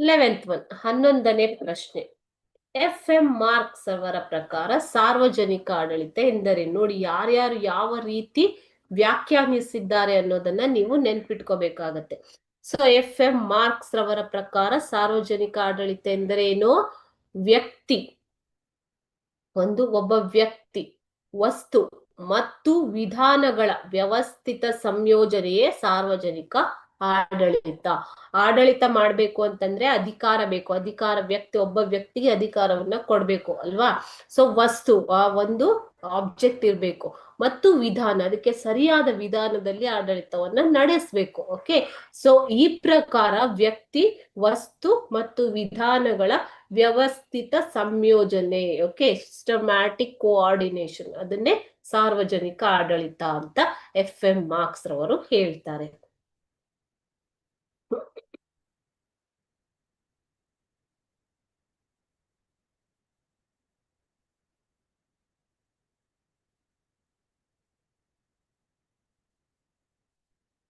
Eleventh one ಹನ್ನೊಂದನೇ ಪ್ರಶ್ನೆ. F M marks ಅವರ ಪ್ರಕಾರ ಸಾರ್ವಜನಿಕ ಆಡಳಿತ ಎಂದರೆ ನೋಡಿ ಯಾರ್ಯಾರು ಯಾವ ರೀತಿ ವ್ಯಾಖ್ಯಾನಿಸಿದ್ದಾರೆ ಅನ್ನೋದನ್ನ ನೀವು ನೆನ್ಪಿಟ್ಕೋಬೇಕಾಗತ್ತೆ. ಸೊ ಎಫ್ ಎಂ ಮಾರ್ಕ್ಸ್ ರವರ ಪ್ರಕಾರ ಸಾರ್ವಜನಿಕ ಆಡಳಿತ ಎಂದರೆ ಏನು? ವ್ಯಕ್ತಿ. ಒಂದು, ಒಬ್ಬ ವ್ಯಕ್ತಿ. ವಸ್ತು ಮತ್ತು ವಿಧಾನಗಳ ವ್ಯವಸ್ಥಿತ ಸಂಯೋಜನೆಯೇ ಸಾರ್ವಜನಿಕ ಆಡಳಿತ. ಆಡಳಿತ ಮಾಡ್ಬೇಕು ಅಂತಂದ್ರೆ ಅಧಿಕಾರ ಬೇಕು. ಅಧಿಕಾರ ವ್ಯಕ್ತಿ, ಒಬ್ಬ ವ್ಯಕ್ತಿಗೆ ಅಧಿಕಾರವನ್ನ ಕೊಡ್ಬೇಕು ಅಲ್ವಾ? ಸೊ ವಸ್ತು, ಆ ಒಂದು ಆಬ್ಜೆಕ್ಟ್ ಇರ್ಬೇಕು. ಮತ್ತು ವಿಧಾನ, ಅದಕ್ಕೆ ಸರಿಯಾದ ವಿಧಾನದಲ್ಲಿ ಆಡಳಿತವನ್ನ ನಡೆಸಬೇಕು ಓಕೆ ಸೊ ಈ ಪ್ರಕಾರ ವ್ಯಕ್ತಿ, ವಸ್ತು ಮತ್ತು ವಿಧಾನಗಳ ವ್ಯವಸ್ಥಿತ ಸಂಯೋಜನೆ ಓಕೆ ಸಿಸ್ಟಮ್ಯಾಟಿಕ್ ಕೋಆರ್ಡಿನೇಷನ್ ಅದನ್ನೇ ಸಾರ್ವಜನಿಕ ಆಡಳಿತ ಅಂತ ಎಫ್ ಎಂ ಮಾರ್ಕ್ಸ್ ರವರು ಹೇಳ್ತಾರೆ.